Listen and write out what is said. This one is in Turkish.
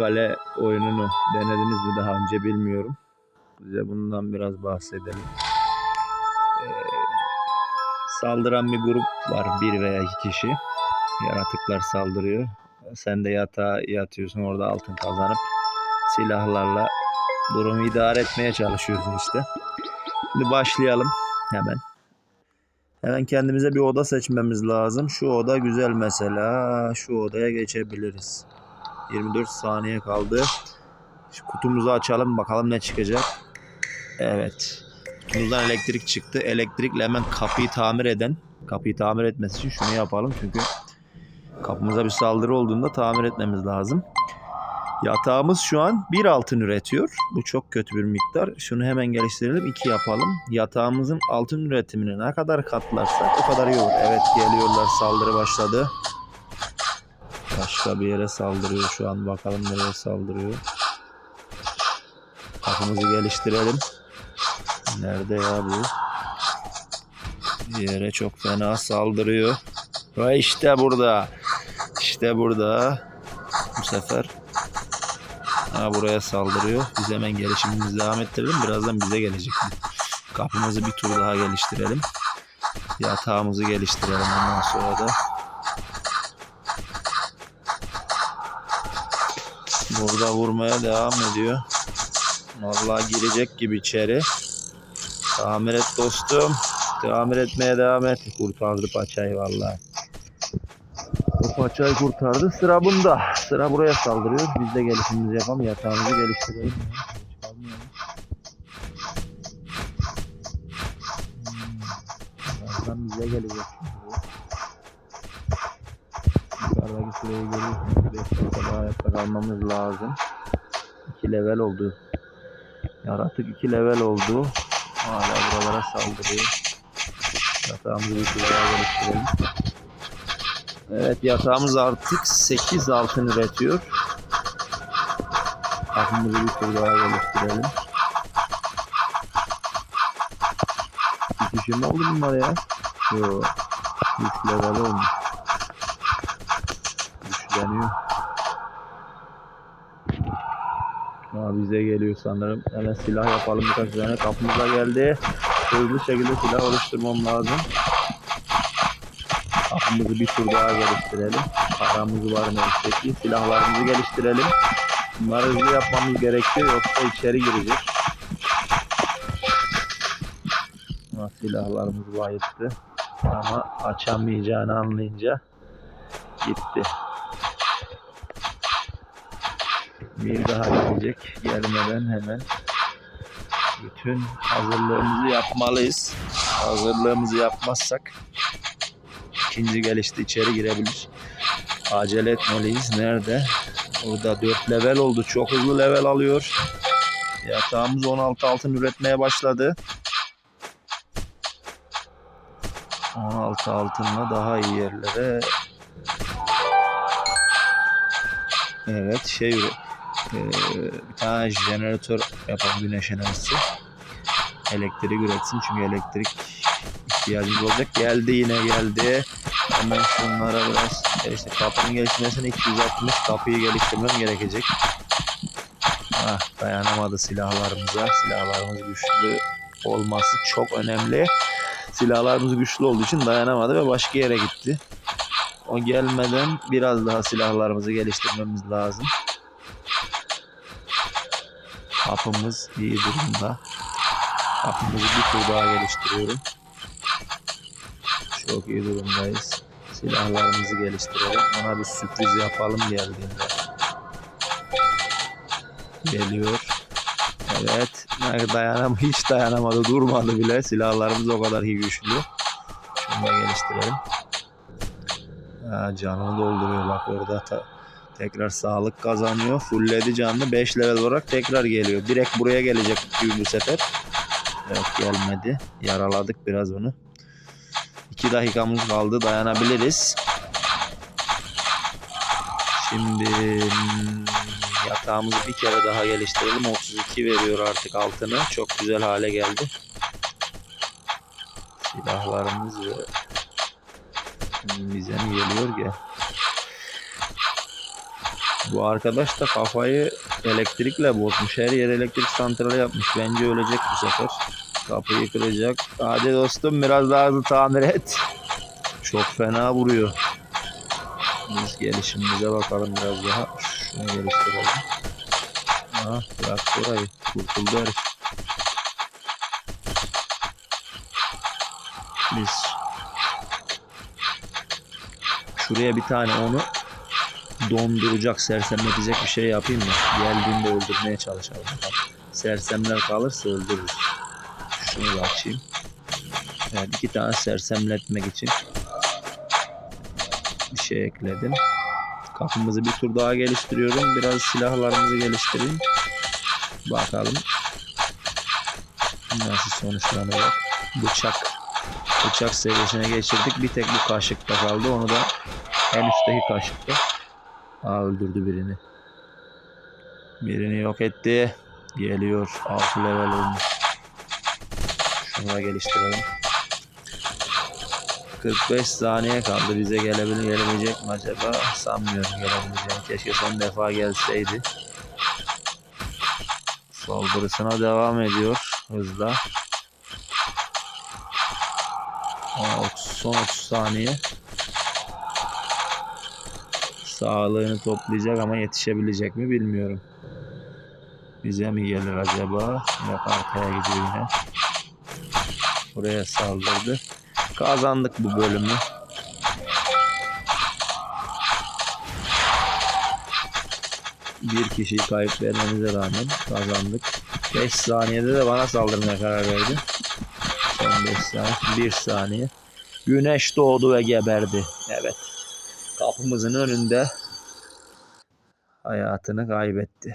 kale oyununu denediniz mi daha önce bilmiyorum. Size bundan biraz bahsedelim. Ee, saldıran bir grup var. Bir veya iki kişi. Yaratıklar saldırıyor. Sen de yatağa yatıyorsun orada altın kazanıp silahlarla durumu idare etmeye çalışıyorsun işte. Şimdi başlayalım hemen. Hemen kendimize bir oda seçmemiz lazım. Şu oda güzel mesela. Şu odaya geçebiliriz. 24 saniye kaldı. Şu kutumuzu açalım bakalım ne çıkacak. Evet. Kutumuzdan elektrik çıktı. Elektrikle hemen kapıyı tamir eden, kapıyı tamir etmesi için şunu yapalım çünkü kapımıza bir saldırı olduğunda tamir etmemiz lazım. Yatağımız şu an bir altın üretiyor. Bu çok kötü bir miktar. Şunu hemen geliştirelim. iki yapalım. Yatağımızın altın üretimini ne kadar katlarsak o kadar iyi olur. Evet geliyorlar. Saldırı başladı. Başka bir yere saldırıyor şu an. Bakalım nereye saldırıyor. Kapımızı geliştirelim. Nerede ya bu? Bir yere çok fena saldırıyor. Ve işte burada. İşte burada. Bu sefer ha, buraya saldırıyor. Biz hemen gelişimimizi devam ettirelim. Birazdan bize gelecek. Kapımızı bir tur daha geliştirelim. Yatağımızı geliştirelim ondan sonra da. Burada vurmaya devam ediyor. Vallahi girecek gibi içeri. Tamir et dostum. Tamir etmeye devam et. Kurtardı paçayı vallahi. O paçayı kurtardı. Sıra bunda. Sıra buraya saldırıyor. Biz de gelişimimizi yapalım. Yatağımızı geliştirelim. Hmm. Birazdan bize gelecek. Yukarıdaki süreyi görüyorsunuz. 5 dakika daha ayakta kalmamız lazım. 2 level oldu. Yaratık 2 level oldu. Hala buralara saldırıyor. Yatağımızı bir tur daha geliştirelim. Evet yatağımız artık 8 altın üretiyor. Kapımızı bir tur daha geliştirelim. Bir kişi mi oldu bunlar ya? Yok. 3 level olmuş. Güçleniyor. Ha, bize geliyor sanırım. Hemen silah yapalım birkaç tane. Kapımıza geldi. Hızlı şekilde silah oluşturmam lazım. Kapımızı bir tur daha geliştirelim. Paramız var neyse ki. Silahlarımızı geliştirelim. Bunları hızlı yapmamız gerekiyor yoksa içeri girecek. Ha, silahlarımız bayıttı. Ama açamayacağını anlayınca gitti. Bir daha gelecek. Gelmeden hemen bütün hazırlığımızı yapmalıyız. Hazırlığımızı yapmazsak ikinci gelişte içeri girebilir. Acele etmeliyiz. Nerede? Orada 4 level oldu. Çok hızlı level alıyor. Yatağımız 16 altın üretmeye başladı. 16 altınla daha iyi yerlere Evet şey üre- Ee, bir tane jeneratör yapalım güneş enerjisi. Elektrik üretsin çünkü elektrik ihtiyacımız olacak. Geldi yine geldi. Hemen şunlara biraz işte kapının gelişmesine 260 kapıyı geliştirmem gerekecek. Ah, dayanamadı silahlarımıza. Silahlarımız güçlü olması çok önemli. Silahlarımız güçlü olduğu için dayanamadı ve başka yere gitti. O gelmeden biraz daha silahlarımızı geliştirmemiz lazım. Kapımız iyi durumda. Kapımızı bir tur daha geliştiriyorum. Çok iyi durumdayız. Silahlarımızı geliştirelim. Ona bir sürpriz yapalım geldiğinde. Geliyor. Evet. Dayanam hiç dayanamadı. Durmadı bile. Silahlarımız o kadar iyi güçlü. Şunu da geliştirelim. Ha, canını dolduruyor bak orada. Ta- tekrar sağlık kazanıyor. Fullledi canını. 5 level olarak tekrar geliyor. Direkt buraya gelecek bu sefer. Evet gelmedi. Yaraladık biraz onu. 2 dakikamız kaldı. Dayanabiliriz. Şimdi yatağımızı bir kere daha geliştirelim. 32 veriyor artık altını. Çok güzel hale geldi. Silahlarımız ve bize mi geliyor ki? Bu arkadaş da kafayı elektrikle bozmuş. Her yer elektrik santrali yapmış. Bence ölecek bu sefer. Kapıyı kıracak. Hadi dostum biraz daha hızlı tamir et. Çok fena vuruyor. Biz gelişimimize bakalım biraz daha. Şunu geliştirelim. Ha, bıraktı orayı. Kurtuldu herif. Biz şuraya bir tane onu donduracak, sersemletecek bir şey yapayım mı? Geldiğinde öldürmeye çalışalım. Sersemler kalırsa öldürürüz. Şunu da açayım. Evet, iki tane sersemletmek için bir şey ekledim. Kapımızı bir tur daha geliştiriyorum. Biraz silahlarımızı geliştireyim. Bakalım nasıl sonuçlanacak. Bıçak. Bıçak seviyesine geçirdik. Bir tek bu kaşıkta kaldı. Onu da en üstteki kaşıkta. Aa öldürdü birini. Birini yok etti. Geliyor. 6 level olmuş. Şunu da geliştirelim. 45 saniye kaldı. Bize gelebilir gelemeyecek mi acaba? Sanmıyorum gelebileceğini. Keşke son defa gelseydi. Saldırısına devam ediyor hızla. Aa, 30 son 30 saniye. Sağlığını toplayacak ama yetişebilecek mi bilmiyorum. Bize mi gelir acaba? Yok arkaya gidiyor yine. Buraya saldırdı. Kazandık bu bölümü. Bir kişiyi kayıp vermemize rağmen kazandık. 5 saniyede de bana saldırmaya karar verdi. Son 5 saniye. 1 saniye. Güneş doğdu ve geberdi. Evet. Kapımızın önünde hayatını kaybetti.